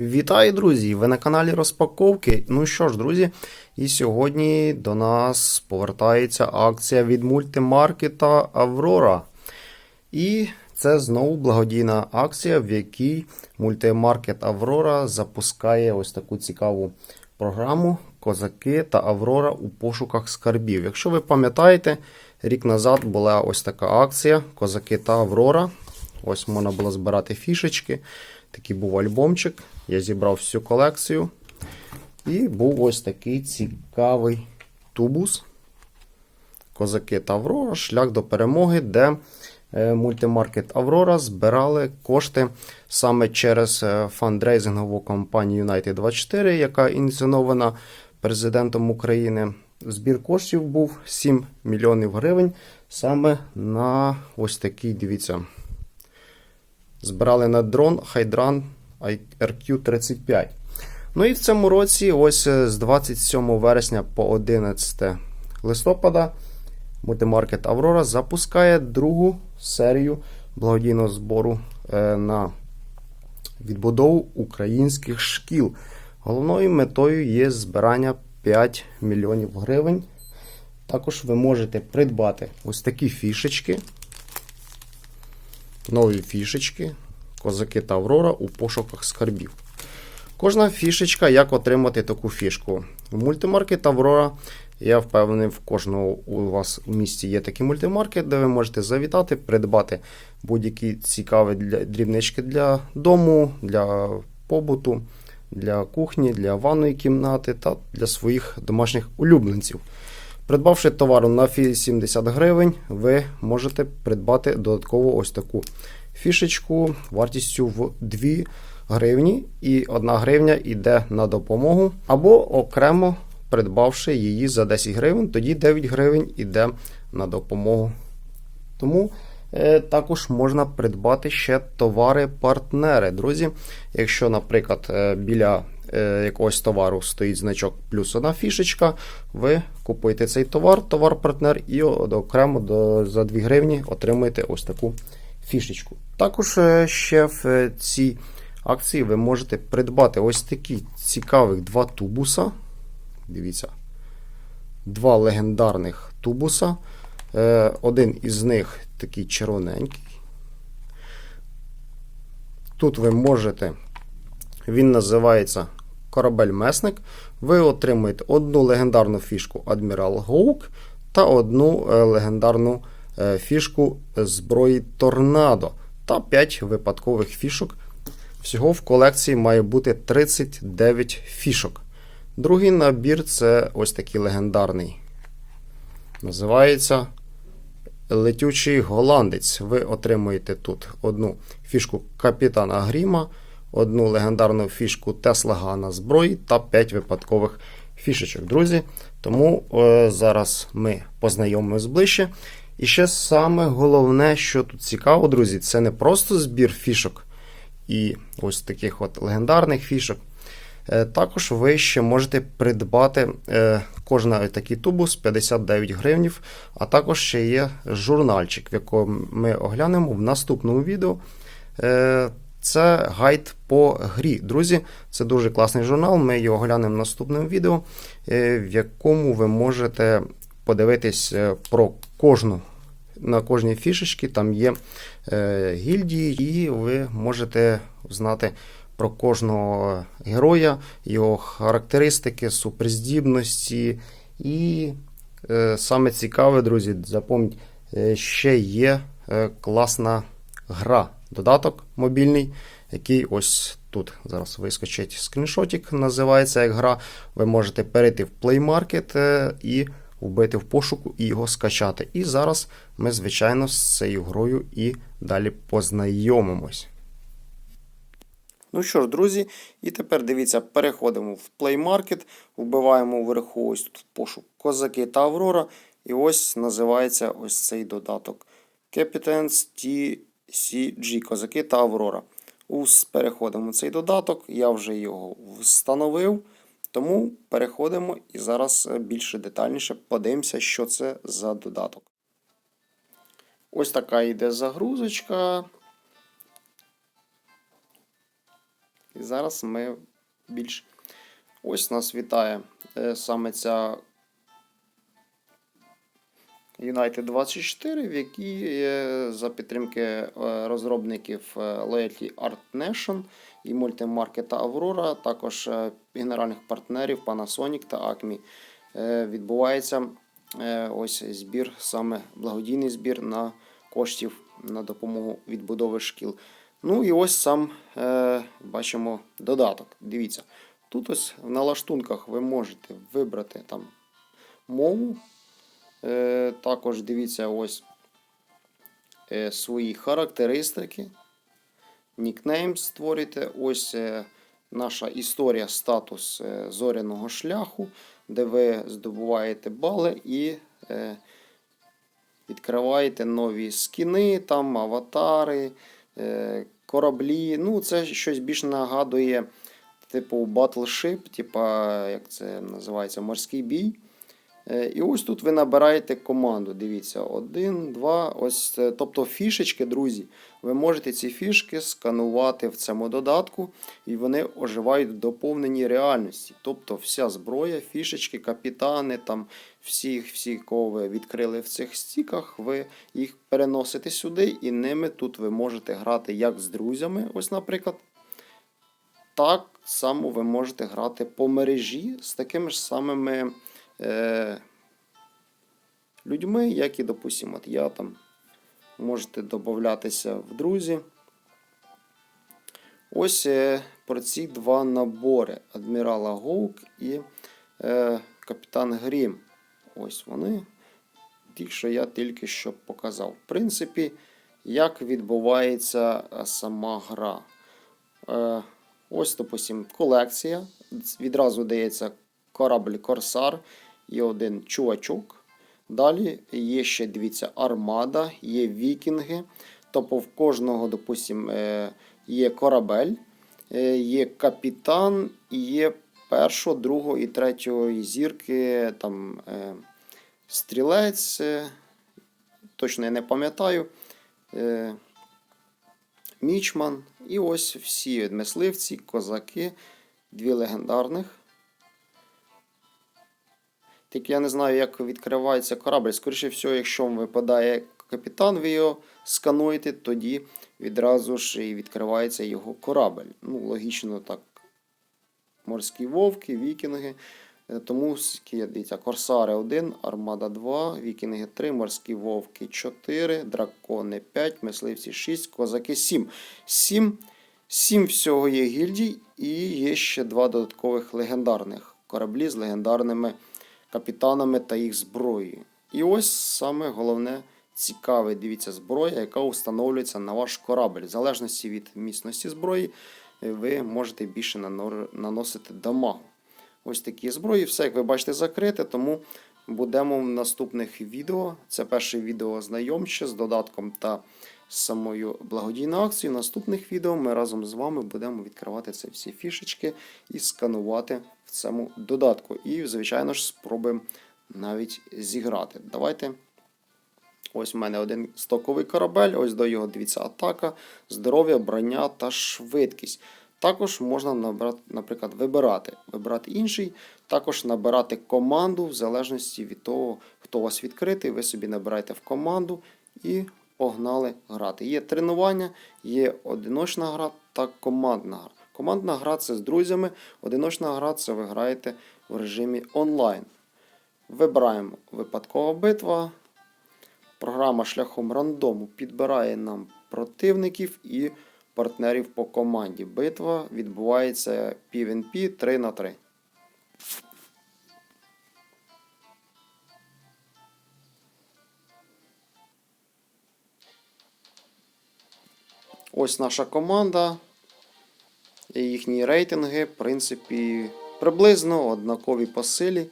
Вітаю, друзі! Ви на каналі Розпаковки. Ну що ж, друзі, і сьогодні до нас повертається акція від мультимаркета Аврора. І це знову благодійна акція, в якій мультимаркет Аврора запускає ось таку цікаву програму Козаки та Аврора у пошуках скарбів. Якщо ви пам'ятаєте, рік назад була ось така акція Козаки та Аврора. Ось можна було збирати фішечки. Такий був альбомчик. Я зібрав всю колекцію. І був ось такий цікавий тубус. Козаки та Аврора, шлях до перемоги, де е, мультимаркет Аврора збирали кошти саме через е, фандрейзингову компанію United 24, яка ініційована президентом України. Збір коштів був 7 мільйонів гривень саме на ось такий, дивіться, збирали на дрон Hydran RQ35. Ну і в цьому році, ось з 27 вересня по 11 листопада, мультимаркет Аврора запускає другу серію благодійного збору е, на відбудову українських шкіл. Головною метою є збирання 5 мільйонів гривень. Також ви можете придбати ось такі фішечки нові фішечки, козаки та Аврора у пошуках скарбів. Кожна фішечка, як отримати таку фішку. В мультимаркет Аврора, я впевнений, в кожного у вас у місті є такий мультимаркет, де ви можете завітати, придбати будь-які цікаві для, дрібнички для дому, для побуту, для кухні, для ванної кімнати та для своїх домашніх улюбленців. Придбавши товару на 70 гривень, ви можете придбати додатково ось таку фішечку вартістю в 2 гривні, і 1 гривня йде на допомогу, або окремо придбавши її за 10 гривень, тоді 9 гривень йде на допомогу. Тому е, також можна придбати ще товари-партнери. Друзі, якщо, наприклад, е, біля якогось товару стоїть значок плюс одна фішечка, ви купуєте цей товар, товар-партнер, і окремо до, за 2 гривні отримуєте ось таку фішечку. Також е, ще в е, цій акції ви можете придбати ось такі цікавих два тубуса. Дивіться, два легендарних тубуса. Е, Один із них такий червоненький. Тут ви можете, він називається корабель-месник. Ви отримуєте одну легендарну фішку Адмірал Гоук та одну е, легендарну е, фішку зброї Торнадо та 5 випадкових фішок. Всього в колекції має бути 39 фішок. Другий набір це ось такий легендарний. Називається Летючий голландець. Ви отримуєте тут одну фішку Капітана Гріма, одну легендарну фішку Тесла Гана зброї та 5 випадкових фішечок, друзі. Тому е, зараз ми познайомимось ближче. І ще саме головне, що тут цікаво, друзі, це не просто збір фішок і ось таких от легендарних фішок. Е, також ви ще можете придбати е, кожен такий тубус 59 гривнів, а також ще є журнальчик, в якому ми оглянемо в наступному відео. Е, це гайд по грі. Друзі, це дуже класний журнал. Ми його оглянемо в наступному відео, в якому ви можете подивитись про кожну. На кожній фішечці там є гільдії, і ви можете знати про кожного героя, його характеристики, суперздібності. І е, саме цікаве, друзі, запам'ятайте, е, ще є е, класна гра, додаток мобільний, який ось тут зараз вискочить скріншотик, називається як гра. Ви можете перейти в Play Market е, і вбити в пошуку і його скачати. І зараз ми, звичайно, з цією грою і далі познайомимось. Ну що ж, друзі, і тепер дивіться, переходимо в Play Market, вбиваємо вверху ось тут пошук Козаки та Аврора. І ось називається ось цей додаток Captains TCG Козаки та Аврора. Ус переходимо в цей додаток, я вже його встановив. Тому переходимо і зараз більше детальніше подивимося, що це за додаток. Ось така йде загрузочка. І зараз ми більш. Ось нас вітає е, саме ця United 24, в якій за підтримки е, розробників е, Loyalty Art Nation і мультимаркета Aurora, також е, генеральних партнерів Panasonic та Acme, відбувається ось збір, саме благодійний збір на коштів на допомогу відбудови шкіл. Ну і ось сам бачимо додаток. Дивіться, тут ось в налаштунках ви можете вибрати там мову. Е, також дивіться ось е, свої характеристики. Нікнейм створюєте. Ось е, наша історія, статус зоряного шляху, де ви здобуваєте бали і відкриваєте нові скіни, там аватари, кораблі. Ну, це щось більш нагадує, типу Battleship, типа, як це називається, морський бій. Е, І ось тут ви набираєте команду. Дивіться, один, два. Ось, тобто фішечки, друзі. Ви можете ці фішки сканувати в цьому додатку, і вони оживають в доповненій реальності. Тобто вся зброя, фішечки, капітани, там всі, всі, кого ви відкрили в цих стіках, ви їх переносите сюди, і ними тут ви можете грати як з друзями, ось, наприклад. Так само ви можете грати по мережі з такими ж самими е, людьми, як і, допустимо, от я там. Можете додатися в друзі. Ось е, про ці два набори: Адмірала Гоук і е, Капітан Грім. Ось вони. Ті, що я тільки що показав. В принципі, як відбувається е, сама гра. Е, ось, допустим, колекція. Відразу дається корабль Корсар і один чувачок. Далі є ще, дивіться, армада, є вікінги. Тобто в кожного, допустим, е, є корабель, е, є капітан, є першого, другого і третього зірки, там е, стрілець. Точно я не пам'ятаю. Мічман. І ось всі мисливці, козаки, дві легендарних. Тільки я не знаю, як відкривається корабль. Скоріше всього, якщо вам випадає капітан, ви його скануєте, тоді відразу ж і відкривається його корабль. Ну, логічно так. Морські вовки, вікінги. Е, Тому дивіться, Корсари 1, Армада 2, Вікінги 3, Морські вовки 4, Дракони 5, Мисливці 6, Козаки 7. 7, 7 всього є гільдій і є ще два додаткових легендарних кораблі з легендарними капітанами та їх зброєю. І ось саме головне цікаве, дивіться, зброя, яка встановлюється на ваш корабль. В залежності від міцності зброї, е, ви можете більше наносити дамагу. Ось такі зброї, все, як ви бачите, закрите, тому будемо в наступних відео. Це перше відео знайомче з додатком та самою благодійною акцією. В наступних відео ми разом з вами будемо відкривати ці всі фішечки і сканувати в цьому додатку. І, звичайно ж, спробуємо навіть зіграти. Давайте. Ось в мене один стоковий корабель, ось до його дивіться атака, здоров'я, броня та швидкість. Також можна набрати, наприклад, вибирати, вибирати інший, також набирати команду в залежності від того, хто у вас відкритий. Ви собі набираєте в команду і погнали грати. Є тренування, є одиночна гра та командна гра. Командна гра це з друзями, одиночна гра це ви граєте в режимі онлайн. Вибираємо випадкова битва. Програма шляхом рандому підбирає нам противників і партнерів по команді. Битва відбувається PvP 3 на 3. Ось наша команда. Їхні рейтинги, в принципі, приблизно однакові по силі.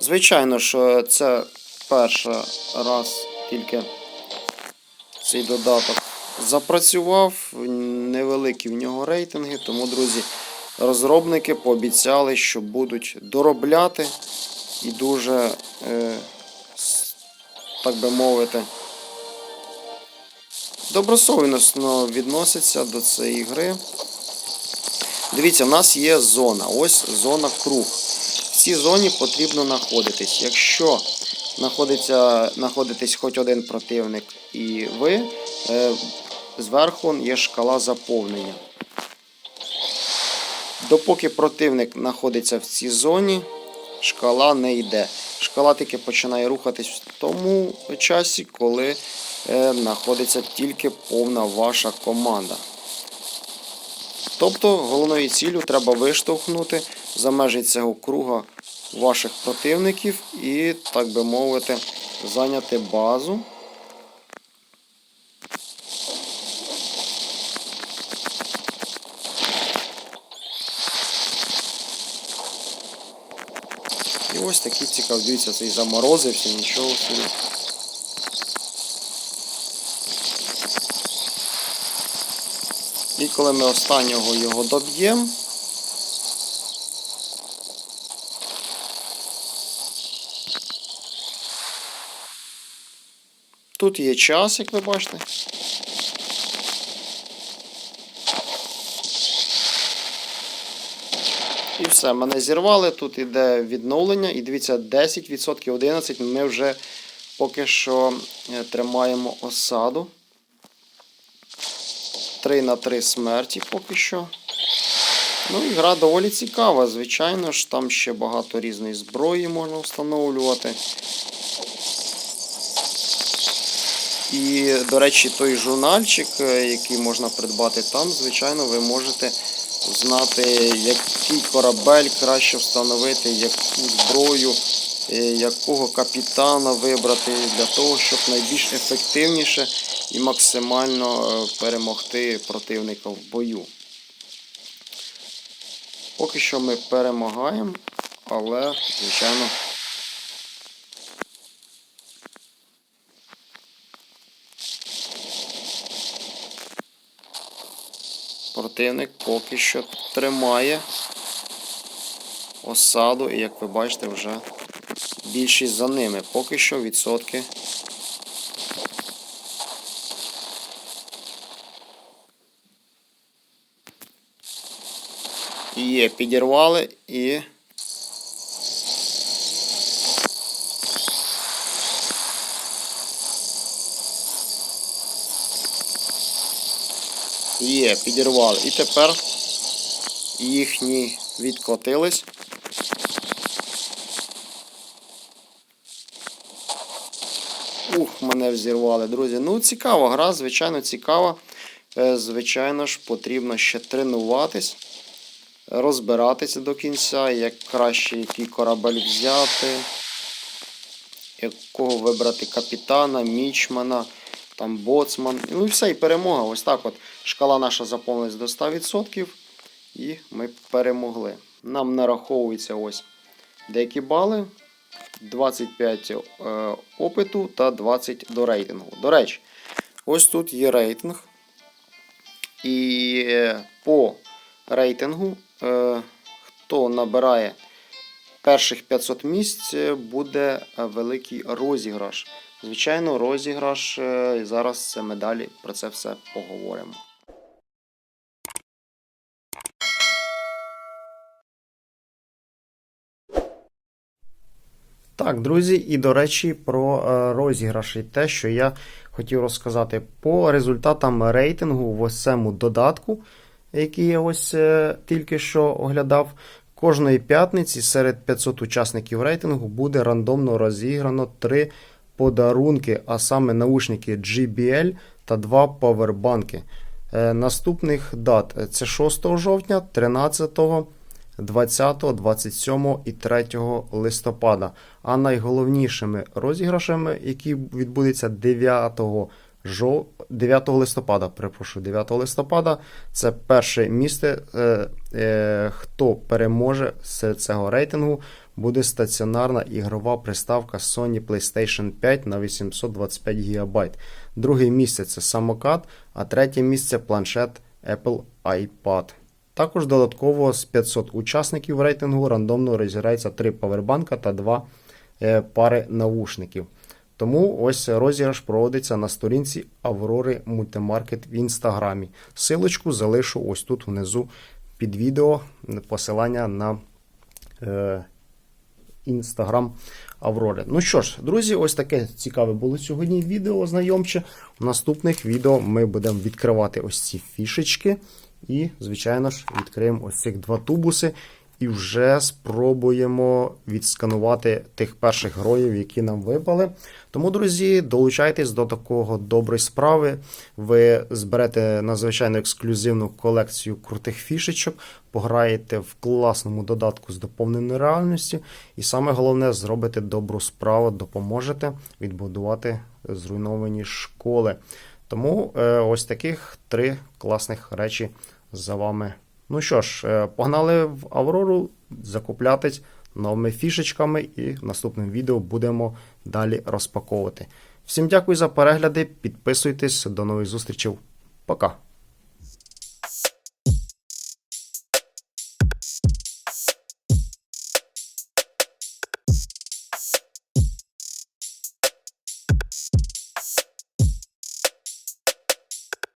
Звичайно ж, це перший раз тільки цей додаток запрацював. Невеликі в нього рейтинги, тому, друзі, розробники пообіцяли, що будуть доробляти і дуже, е, так би мовити, добросовісно відноситься до цієї гри. Дивіться, в нас є зона. Ось зона круг. В цій зоні потрібно знаходитись. Якщо знаходитесь хоч один противник і ви, е, зверху є шкала заповнення. Допоки противник знаходиться в цій зоні, шкала не йде. Шкала тільки починає рухатись в тому часі, коли знаходиться тільки повна ваша команда. Тобто головною ціллю треба виштовхнути за межі цього круга ваших противників і, так би мовити, зайняти базу. І ось такі цікаві, дивіться, цей заморозився, нічого собі. Коли ми останнього його доб'ємо, тут є час, як ви бачите. І все, мене зірвали. Тут іде відновлення. І дивіться, 10%, 11% ми вже поки що е, тримаємо осаду. 3 на 3 смерті поки що. Ну і гра доволі цікава. Звичайно ж, там ще багато різної зброї можна встановлювати. І, до речі, той журнальчик, е, який можна придбати там, звичайно, ви можете знати, який корабель краще встановити, яку зброю, е, якого капітана вибрати для того, щоб найбільш ефективніше і максимально е, перемогти противника в бою. Поки що ми перемагаємо, але, звичайно, противник поки що тримає осаду, і як ви бачите, вже більшість за ними. Поки що відсотки. Є, підірвали і. Є, підірвали. І тепер їхні відкотились. Ух, мене взірвали, друзі. Ну, цікава гра, звичайно, цікава. Е, Звичайно ж, потрібно ще тренуватись, розбиратися до кінця, як краще який корабель взяти, якого вибрати капітана, мічмана, там боцман. Ну і все, і перемога. Ось так от шкала наша заповнилась до 100%. І ми перемогли. Нам нараховується ось деякі бали. 25 е, опиту та 20 до рейтингу. До речі, ось тут є рейтинг. І е, по рейтингу, хто набирає перших 500 місць, е, буде е, великий розіграш. Звичайно, розіграш. е, і Зараз ми далі про це все поговоримо. Так, друзі, і до речі, про е, розіграші. Те, що я хотів розказати по результатам рейтингу в цьому додатку, який я ось е, тільки що оглядав. Кожної п'ятниці серед 500 учасників рейтингу буде рандомно розіграно три подарунки, а саме наушники JBL та два павербанки. Е, Наступних дат це 6 жовтня, 13 20, 27 і 3 листопада. А найголовнішими розіграшами, які відбудуться 9 жов... 9 листопада, перепрошую, 9 листопада, це перше місце, е, е, хто переможе з цього рейтингу, буде стаціонарна ігрова приставка Sony PlayStation 5 на 825 ГБ. Друге місце це самокат, а третє місце планшет Apple iPad. Також додатково з 500 учасників рейтингу рандомно розіграється 3 павербанка та 2 е, пари навушників. Тому ось розіграш проводиться на сторінці Аврори Мультимаркет в інстаграмі. Силочку залишу ось тут внизу під відео посилання на е, інстаграм Аврори. Ну що ж, друзі, ось таке цікаве було сьогодні відео знайомче. В наступних відео ми будемо відкривати ось ці фішечки. І, звичайно ж, відкриємо ось цих два тубуси. І вже спробуємо відсканувати тих перших героїв, які нам випали. Тому, друзі, долучайтесь до такого доброї справи. Ви зберете надзвичайно ексклюзивну колекцію крутих фішечок, пограєте в класному додатку з доповненою реальністю. І саме головне, зробите добру справу, допоможете відбудувати зруйновані школи. Тому е, ось таких три класних речі за вами. Ну що ж, е, погнали в Аврору закуплятись новими фішечками, і в наступному відео будемо далі розпаковувати. Всім дякую за перегляди, підписуйтесь, до нових зустрічей. Пока!